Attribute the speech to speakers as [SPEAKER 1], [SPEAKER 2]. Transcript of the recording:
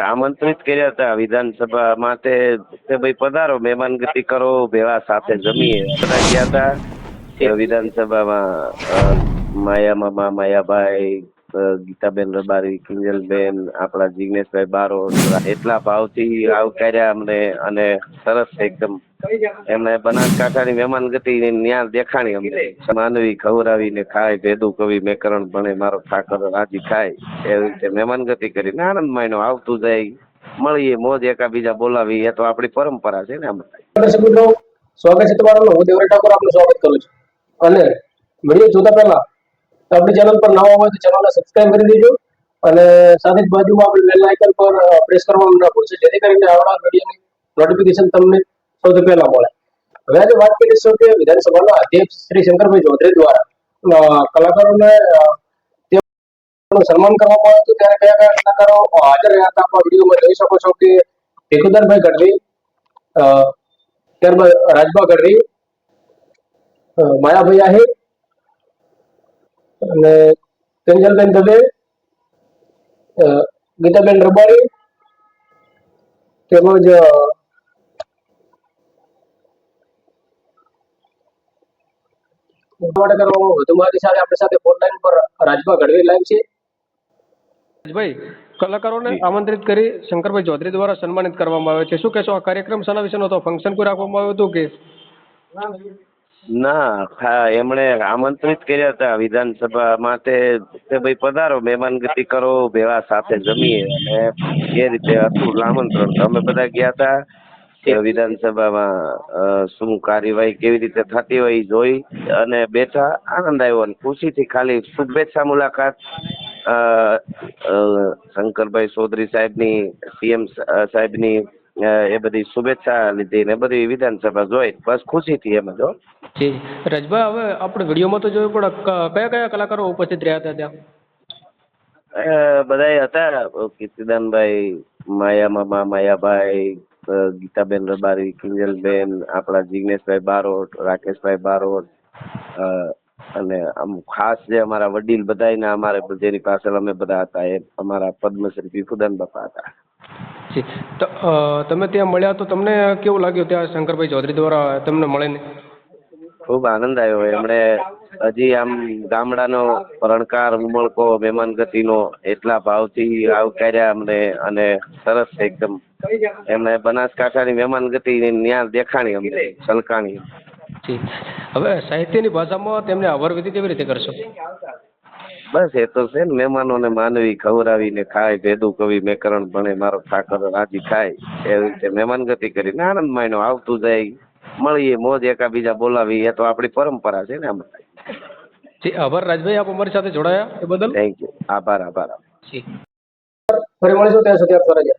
[SPEAKER 1] આમંત્રિત કર્યા હતા વિધાનસભા માટે. કે ભાઈ પધારો મહેમાનગતિ કરો ભેવા સાથે જમીએ. બધા ગયા હતા. વિધાનસભામાં અ, માયા મામા માયાભાઈ ગીતાબેન રબારી કિંજલબેન આપણા જિગ્નેશભાઈ બારો એટલા ભાવથી આવકાર્યા અમને અને સરસ એકદમ. એમને બનાસકાંઠાની મહેમાનગતિ ન્યા દેખાણી અમને. માનવી ખવડાવીને ખાય, ભેદું કવિ મેકરણ ભણે, મારો ઠાકર રાજી ખાય. એવી રીતે મહેમાન ગતિ કરીને આનંદ માયનો આવતું જાય, મળીએ, મોજ એકાબીજા બોલાવી એ તો આપણી પરંપરા છે ને આમાં.
[SPEAKER 2] સ્વાગત છે તમારું. હું દેવરે ઠાકોર આપનું સ્વાગત કરું છું. અને વીડિયો જોતા પહેલા. આપણી ચેનલ પર નવા હોય તો ચેનલને સબસ્ક્રાઇબ કરી દેજો. અને સાથે જ બાજુમાં આપણે બેલ આઇકન પર પ્રેસ કરવાનું ના ભૂલશો. જેથી કરીને આવનાર વિડીયોની નોટિફિકેશન તમને સૌથી પહેલા મળે. હવે આજે વાત કરીશું કે વિધાનસભાના અધ્યક્ષ શ્રી શંકરભાઈ ચૌધરી દ્વારા કલાકારોને સન્માન કરવામાં આવ્યું હતું. ત્યારે કયા કયા કલાકારો હાજર રહ્યા હતા? આપણા વિડીયોમાં જોઈ શકો છો કે ભેખુદરભાઈ ગઢવી ત્યારબાદ રાજભા ગઢવી માયાભાઈ આહિર અને કંજલબેન દવે ગીતાબેન રબારી, તેમજ કરવામાં વધુ માહિતી સાથે છે.
[SPEAKER 3] રાજભાઈ, કલાકારોને આમંત્રિત કરી શંકરભાઈ ચૌધરી દ્વારા સન્માનિત કરવામાં આવે છે. શું કહેશો, આ કાર્યક્રમ શાના વિશેનો હતો ફંક્શન કોઈ રાખવામાં આવ્યું હતું કે?
[SPEAKER 1] ના એમણે આમંત્રિત કર્યા હતા વિધાનસભા માટે કે ભાઈ પધારો મહેમાનગતિ કરો, ભેવા સાથે જમીએ અને એ રીતે હતું આમંત્રણ અમે બધા ગયા હતા વિધાનસભામાં શું કાર્યવાહી કેવી રીતે થતી હોય જોઈ અને બેઠા આનંદ આવ્યો અને ખુશીથી ખાલી શુભેચ્છા મુલાકાત શંકરભાઈ ચૌધરી સાહેબની સીએમ સાહેબની એ બધી શુભેચ્છા લીધી ને બધી વિધાનસભા જોઈ. બસ ખુશીથી એમ જ
[SPEAKER 3] જો. રજભાઈ હવે આપણે વિડીયોમાં તો જોયું પણ કયા કયા કલાકારો ઉપસ્થિત રહ્યા હતા ત્યાં?
[SPEAKER 1] બધા હતા. કીર્તિદાનભાઈ માયા મામા માયાભાઈ ગીતાબેન રબારી કિંજલબેન આપણા જિગ્નેશભાઈ બારોટ રાકેશભાઈ બારોટ અને આમ ખાસ જે અમારા વડીલ બધાયના અમારે જેની પાસે અમે બધા હતા એ અમારા પદ્મશ્રી ભીખુદાન બાપા હતા.
[SPEAKER 3] જી. તમે ત્યાં મળ્યા તો તમને કેવું લાગ્યું ત્યાં શંકરભાઈ ચૌધરી દ્વારા તમને મળીને?
[SPEAKER 1] ખૂબ આનંદ આવ્યો. એમણે હજી આમ ગામડાનો રણકાર ઉમળકો મહેમાનગતિનો એટલા ભાવથી આવકાર્યા અમને અને સરસ એકદમ. એમને બનાસકાંઠાની મહેમાનગતિ ન્યા દેખાણી અમને છલકાણી.
[SPEAKER 3] હવે સાહિત્યની ભાષામાં તેમને આભાર વિધિ કેવી રીતે કરશો?
[SPEAKER 1] બસ એ તો છે ને મહેમાનોને માનવી ખવડાવીને ખાય ભેદું કવિ મેકરણ ભણે મારો ઠાકર રાજી ખાય એવી રીતે મહેમાનગતિ કરીને આનંદ માયનો આવતું જાય મળીએ મોજ એકાબીજા બોલાવી એ તો આપણી પરંપરા છે ને આમાં.
[SPEAKER 3] જી આભાર રાજભાઈ આપ અમારી સાથે જોડાયા એ બદલ?
[SPEAKER 1] થેન્ક યુ આભાર આભાર.
[SPEAKER 3] જી.
[SPEAKER 2] ફરી મળીશું ત્યાં સુધી આપ રજા